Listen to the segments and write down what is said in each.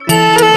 Música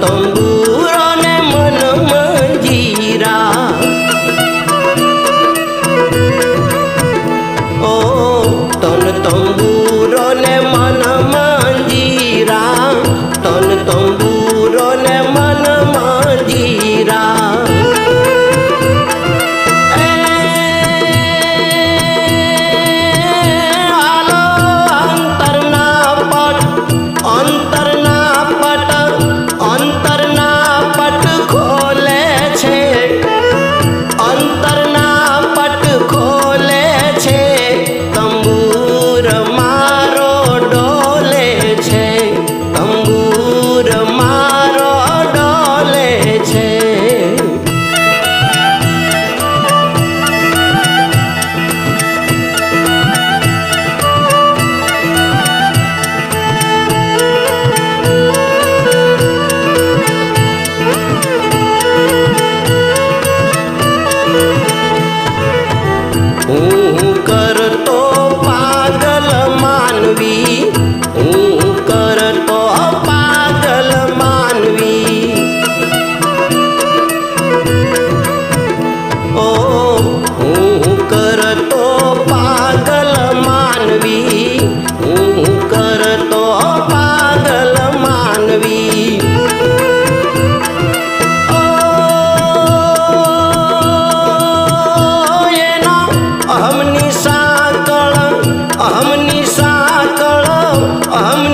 东 আমি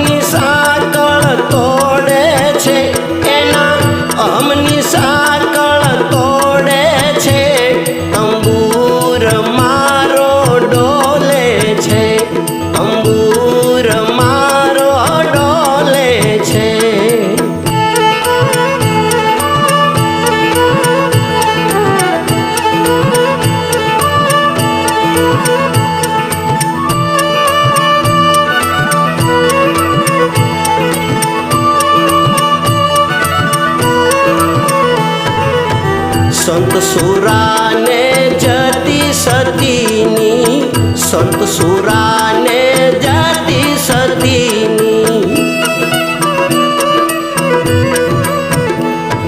સંત સુરાને જતી સતીની સંત સુરાને જતી સતીની.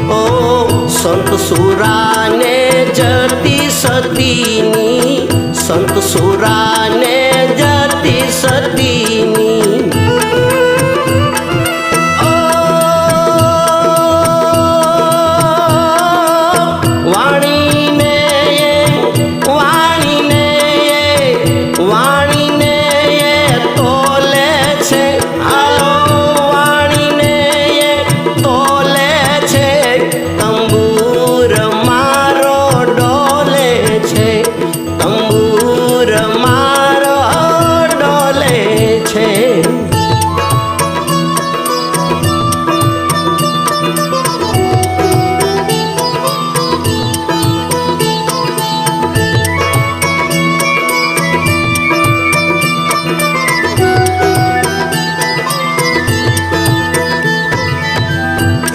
ઓ સંત સુરાને જતી સતીની સંત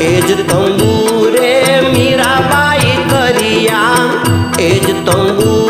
એ જ તંબુરે મીરાબાઈ કરિયા એ જ તંબુ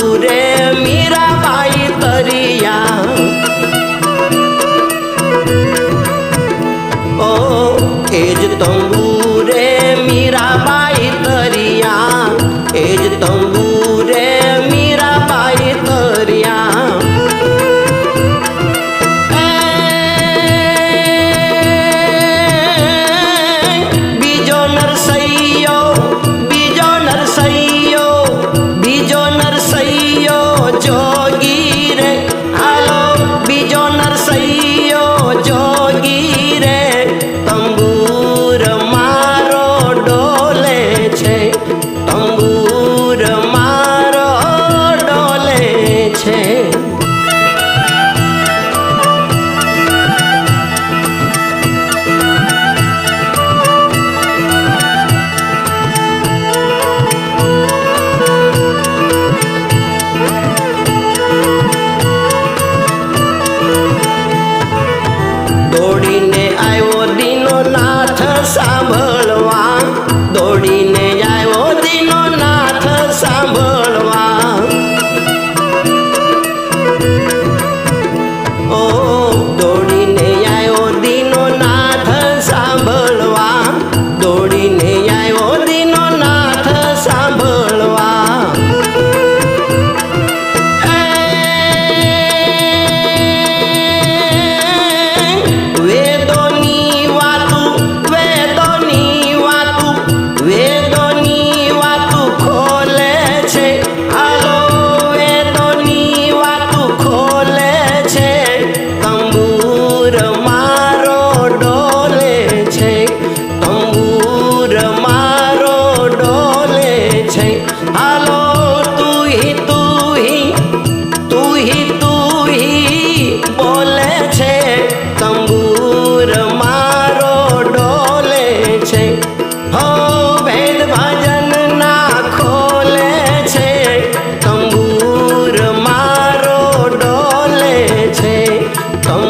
her.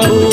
Oh.